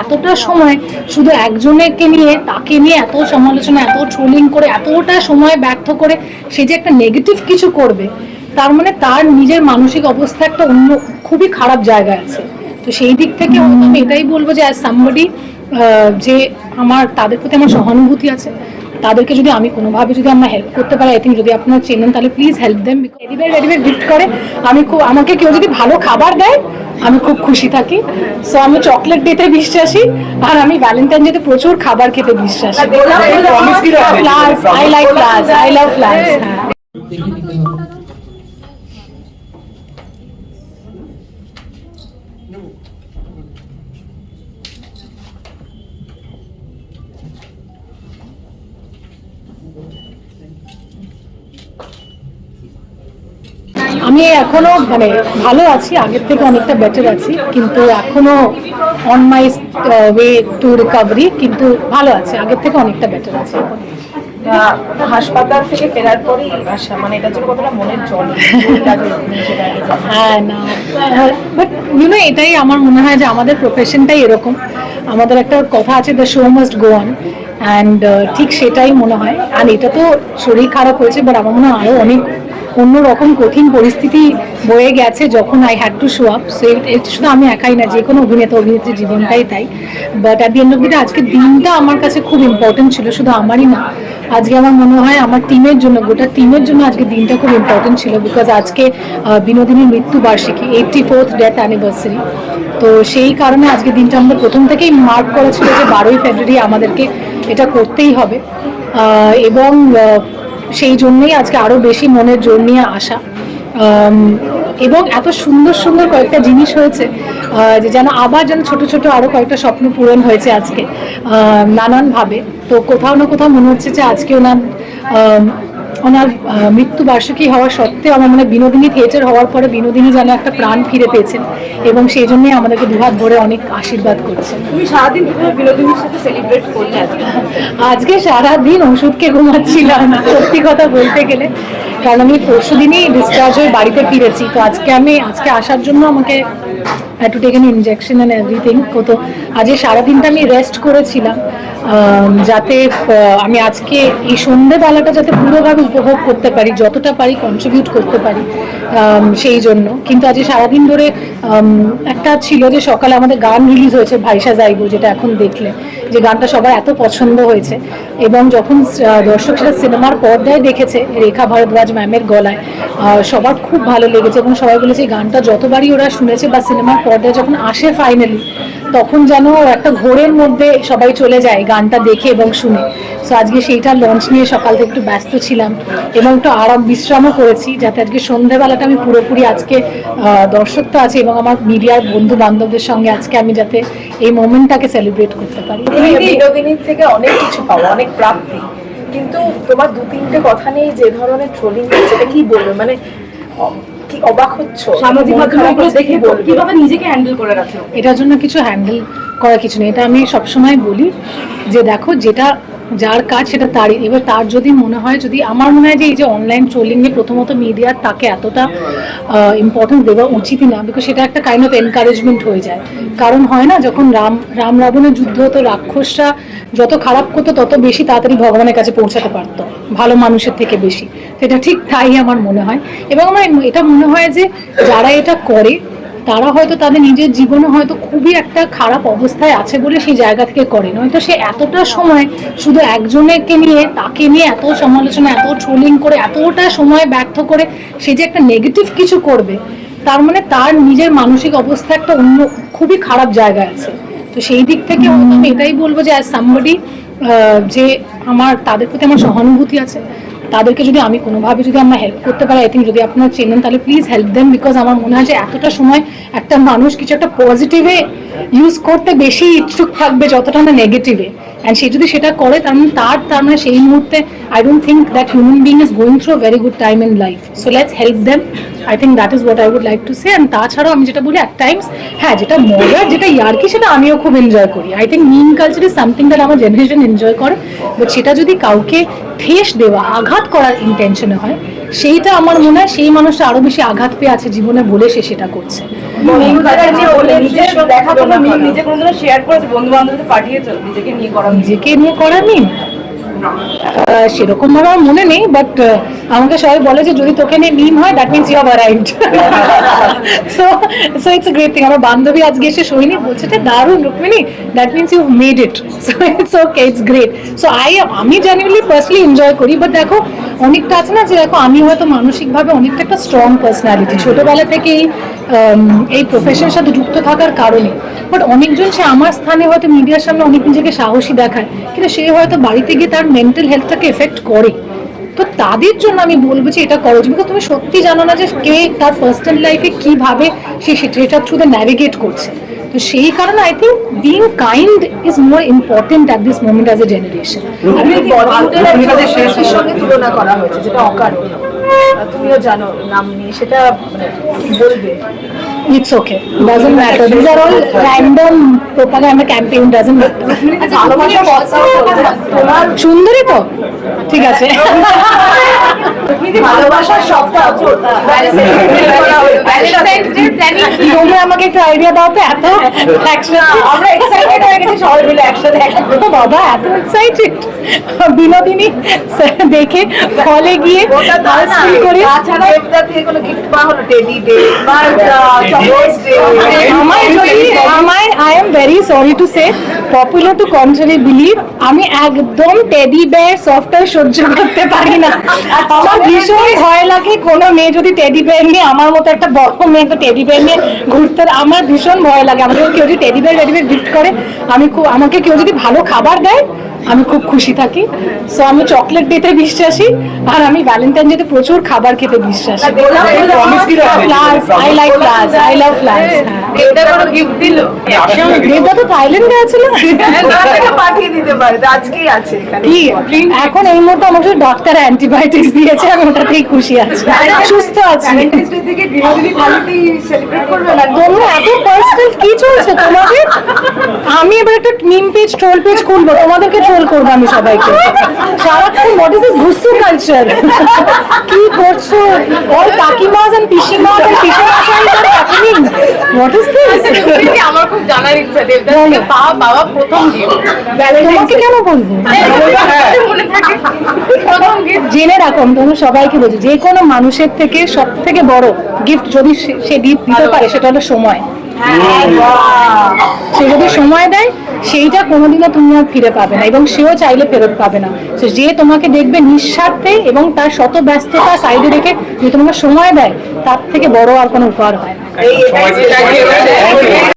এতটা সময় শুধু একজনেরকে নিয়ে তাকে নিয়ে এত সমালোচনা এত ট্রোলিং করে এতটা সময় ব্যর্থ করে সে যে একটা নেগেটিভ কিছু করবে তার মানে তার নিজের মানসিক অবস্থা একটা অন্য খুবই খারাপ জায়গায় আছে। তো সেই দিক থেকে আমি এটাই বলব যে অ্যাজ সামবডি যে আমার তাদের প্রতি আমার সহানুভূতি আছে তাদেরকে যদি আমি কোনোভাবে যদি আমরা হেল্প করতে পারি আই থিঙ্ক যদি আপনারা চেনেন তাহলে please help them readymade readymade gift করে। আমি খুব আমাকে কেউ যদি ভালো খাবার দেয় আমি খুব খুশি থাকি। সো আমি চকলেট দিতে বিশ্বাসী আর আমি ভ্যালেন্টাইন ডেতে প্রচুর খাবার খেতে বিশ্বাসী। Plus I like I love flowers আমি এখনও মানে ভালো আছি আগের থেকে অনেকটা বেটার আছি কিন্তু এখনও on my way to recovery কিন্তু ভালো আছে আগের থেকে অনেকটা বেটার আছে। হাসপাতাল থেকে ফেরার পরেই আসা মানে এটার জন্য কতটা মনের জল। হ্যাঁ না বাট ইউনো এটাই আমার মনে হয় যে আমাদের প্রফেশনটাই এরকম। আমাদের একটা কথা আছে the show must go on and ঠিক সেটাই মনে হয়। আর এটা তো শরীর খারাপ হয়েছে বাট আমার মনে হয় আরও অনেক অন্যরকম কঠিন পরিস্থিতি বয়ে গেছে যখন I had to show up so শুধু আমি একাই না, যে কোনো অভিনেতা, অভিনেত্রীর জীবনটাই তাই। But at the end of the আজকের দিনটা আমার কাছে খুব ইম্পর্টেন্ট ছিল, শুধু আমারই না। আজকে আমার মনে হয় আমার টিমের জন্য, গোটা টিমের জন্য আজকে দিনটা খুব ইম্পর্টেন্ট ছিল। বিকজ আজকে বিনোদিনীর মৃত্যু বার্ষিকী এইটটি ফোর্থ ডেথ অ্যানিভার্সারি তো সেই কারণে আজকে দিনটা আমাদের প্রথম থেকেই মার্ক করা ছিল যে বারোই ফেব্রুয়ারি আমাদেরকে এটা করতেই হবে। এবং সেই জন্যই আজকে আরও বেশি মনের জোর নিয়ে আসা। এবং এত সুন্দর সুন্দর কয়েকটা জিনিস হয়েছে যে যেন আবার যেন ছোট ছোট আরও কয়েকটা স্বপ্ন পূরণ হয়েছে আজকে। নানানভাবে। তো কোথাও না কোথাও মনে হচ্ছে যে আজকে ওনার ওনার আহ, মৃত্যু বার্ষিকী হওয়া সত্ত্বেও আমার মনে বিনোদিনী থিয়েটার হওয়ার পরে বিনোদিনী যেন একটা প্রাণ ফিরে পেয়েছেন এবং সেই জন্যই আমাদেরকে দুহাত ভরে অনেক আশীর্বাদ করছেন। তুমি সারাদিন কীভাবে বিনোদিনীর সাথে সেলিব্রেট করলে আজকে? আজকে সারাদিন ওষুধকে ঘুমাচ্ছিলাম সত্যি কথা বলতে গেলে। কারণ আমি পরশু দিনই ডিসচার্জ হয়ে বাড়িতে ফিরেছি তো আজকে আমি আজকে আসার জন্য আমাকে to take an injection and everything তো আজকে সারাদিনটা আমি রেস্ট করেছিলাম। যাতে আমি আজকে এই সন্ধেবেলাটা যাতে পুরোভাবে উপভোগ করতে পারি, যতটা পারি কন্ট্রিবিউট করতে পারি সেই জন্য। কিন্তু আজকে সারাদিন ধরে একটা ছিল যে সকালে আমাদের গান রিলিজ হয়েছে ভাইসা যাইবো, যেটা এখন দেখলে, যে গানটা সবার এত পছন্দ হয়েছে। এবং যখন দর্শক সেটা সিনেমার পর্দায় দেখেছে, রেখা ভারদ্বাজ ম্যামের গলায় সবার খুব ভালো লেগেছে এবং সবাই বলেছে এই গানটা যতবারই ওরা শুনেছে বা সিনেমার পর্দায় যখন আসে ফাইনালি তখন যেন একটা ঘোরের মধ্যে সবাই চলে যায় গানটা দেখে এবং শুনে। সো আজকে সেইটা লঞ্চ নিয়ে সকাল থেকে একটু ব্যস্ত ছিলাম এবং একটু আরাম বিশ্রামও করেছি, যাতে আজকে সন্ধ্যেবেলাটা আমি পুরোপুরি আজকে দর্শক তো আছে এবং আমার মিডিয়ার বন্ধু বান্ধবদের সঙ্গে আজকে আমি যাতে এই মোমেন্টটাকে সেলিব্রেট করতে পারি। বিনোদিনীর থেকে অনেক কিছু পাও, অনেক প্রাপ্তি। কিন্তু তোমার দু তিনটে কথা নিয়ে যে ধরনের ট্রোলিং হচ্ছে, এটা কি বলবে? মানে কি অবাক হচ্ছ? সামাজিক মাধ্যমে খারাপ এগুলো হচ্ছে, দেখে কীভাবে নিজেকে হ্যান্ডেল করে রাখো এটার জন্য কিছু হ্যান্ডেল করার কিছু নেই। এটা আমি সবসময় বলি যে দেখো যেটা যার কাজ সেটা তারই। এবার তার যদি মনে হয়, যদি আমার মনে হয় যে এই যে অনলাইন ট্রোলিংয়ে প্রথমত মিডিয়ার তাকে এতটা ইম্পর্টেন্স দেওয়া উচিতই না বিকজ সেটা একটা কাইন্ড অফ এনকারেজমেন্ট হয়ে যায়। কারণ হয় না, যখন রাম রাম রাবণের যুদ্ধ হতো, রাক্ষসরা যত খারাপ করতো, তত বেশি তাড়াতাড়ি ভগবানের কাছে পৌঁছাতে পারতো, ভালো মানুষের থেকে বেশি। সেটা ঠিক তাই আমার মনে হয়। এবং আমার এটা মনে হয় যে যারা এটা করে তারা হয়তো তাদের নিজের জীবনে হয়তো খুবই একটা খারাপ অবস্থায় আছে বলে সেই জায়গা থেকে করে নয়তো সে এতটা সময় শুধু একজনেরকে নিয়ে, তাকে নিয়ে এত সমালোচনা, এত ট্রোলিং করে, এতটা সময় ব্যর্থ করে সে যে একটা নেগেটিভ কিছু করবে, তার মানে তার নিজের মানসিক অবস্থা একটা অন্য খুবই খারাপ জায়গায় আছে। তো সেই দিক থেকে আমি এটাই বলব যে অ্যাজ সামবডি যে আমার, তাদের প্রতি আমার সহানুভূতি আছে। তাদেরকে যদি আমি কোনোভাবে যদি আমরা হেল্প করতে পারি আই থিঙ্ক যদি আপনারা চেনেন, তাহলে প্লিজ হেল্প দেন বিকজ আমার মনে হয় যে এতটা সময় একটা মানুষ কিছু একটা পজিটিভে ইউজ করতে বেশি ইচ্ছুক থাকবে যতটা না নেগেটিভে অ্যান্ড সে যদি সেটা করে, তার মানে তার তার মানে সেই মুহূর্তে I don't think that human being is going through very good time in life so let's help them I think that is what I would like to say and তাছাড়াও আমি যেটা বলি অ্যাট টাইমস হ্যাঁ যেটা মজার, যেটা ইয়ার্কি, সেটা আমিও খুব এনজয় করি। I think meme culture is something that আমার জেনারেশন এনজয় করে। বাট সেটা যদি কাউকে ঠেস দেওয়া, আঘাত করার ইন্টেনশনে হয়, সেইটা আমার মনে হয় সেই মানুষটা আরও বেশি আঘাত পেয়ে আছে জীবনে বলে সে সেটা করছে। নিজেকে নিয়ে করা মিম সেরকম ভাবে আমার মনে নেই বাট আমাকে সবাই বলে যে যদি তোকে নিয়ে মিম হয় that means you have arrived so so it's great thing আমার বান্ধবী আজকে এসে সইনি বলছে যে দারুণ Rukmini that means you made it so it's okay it's great so I আমি জেনুইনলি পার্সনালি এনজয় করি বাট দেখো অনেকটা আছে না যে দেখো আমি হয়তো মানসিকভাবে অনেকটা একটা স্ট্রং পার্সোনালিটি ছোটবেলা থেকেই এই প্রফেশনের সাথে যুক্ত থাকার কারণে। বাট অনেকজন সে আমার স্থানে হয়তো মিডিয়ার সামনে অনেক নিজেকে সাহসী দেখায় কিন্তু সে হয়তো বাড়িতে গিয়ে তার মেন্টাল হেলথটাকে এফেক্ট করে। তো তাদের জন্য আমি বলব যে এটা করো বিকজ তুমি সত্যি জানো না যে কে তার পার্সোনাল লাইফে কীভাবে সে সেটা থ্রু ন্যাভিগেট করছে। তো সেই কারণে I think being kind is more important at this moment as a generation সঙ্গে তুলনা করা হয়েছে যেটা অকারণ তুমিও জানো নাম নিয়ে সেটা মানে বলবে It's okay. Doesn't matter. These are all random propaganda campaign. Doesn't matter. ভালোবাসার কথাও বলছে তোমার সুন্দরী তো ঠিক আছে। তোমরা আমাকে একটু আইডিয়া দাও তো এত একসাথে। আমরা এক্সাইটেড হয়ে গেছি সবাই মিলে একসাথে। বাবা এত এক্সাইটেড বিনোদিনী দেখে হলে গিয়ে করে আমায় very sorry to say popular to contrary believe আমি একদম টেডি বেয়ার সফটওয়্যার সহ্য করতে পারি না। আমার ভীষণ ভয় লাগে কোনো মেয়ে যদি টেডি বেয়ার নিয়ে আমার মতো একটা বড় মেয়ে তো টেডি বেয়ার নিয়ে ঘুরতে আমার ভীষণ ভয় লাগে। আমাকে কেউ যদি teddy bear teddy bear gift করে আমি খুব আমাকে কেউ যদি ভালো খাবার দেয় আমি খুব খুশি থাকি। সো আমি চকলেট দিতে বিশ্বাসী আর আমি ভ্যালেন্টাইন ডেতে প্রচুর খাবার খেতে বিশ্বাসী। I like flowers I love হ্যাঁ। দেবদা কোনো গিফট দিল? দেবদা তো থাইল্যান্ডে পাঠিয়ে দিতে পারে আজকেই আছে এখানে। এখন এই মুহূর্তে আমাকে ডাক্তার অ্যান্টিবায়োটিক্স দিয়েছে আমি ওটাতেই খুশি আছি। সুস্থ আছি। তোমরা এত পার্সোনাল কি চলছে তোমাদের? আমি এবার একটা মিম পেজ ট্রোল পেজ খুলবো তোমাদেরকে ট্রোল করব আমি সবাইকে। সারাক্ষণ হোয়াট ইজ দিস ঘুসু কালচার কি করছ? অল কাকিমাস এন্ড পিসিমাস and পিসিমাশাইস are happening what is this আমার খুব জানার ইচ্ছা থেকে বাবা বাবা প্রথম গিফট তোমাকে কেন বলব মনে থাকে প্রথম গিফট জেনে রাখো আমি তোমাদের সবাইকে বলছি যে কোনো মানুষের থেকে সব থেকে বড় গিফট যদি সে- দি- দিতে পারে সেটা হলো সময় সে যদি সময় দেয় সেইটা কোনোদিনও তুমি আর ফিরে পাবে না এবং সেও চাইলে ফেরত পাবে না তো যে তোমাকে দেখবে নিঃস্বার্থে এবং তার শত ব্যস্ততা সাইডে রেখে যদি তোমাকে সময় দেয় তার থেকে বড় আর কোনো উপহার হয় না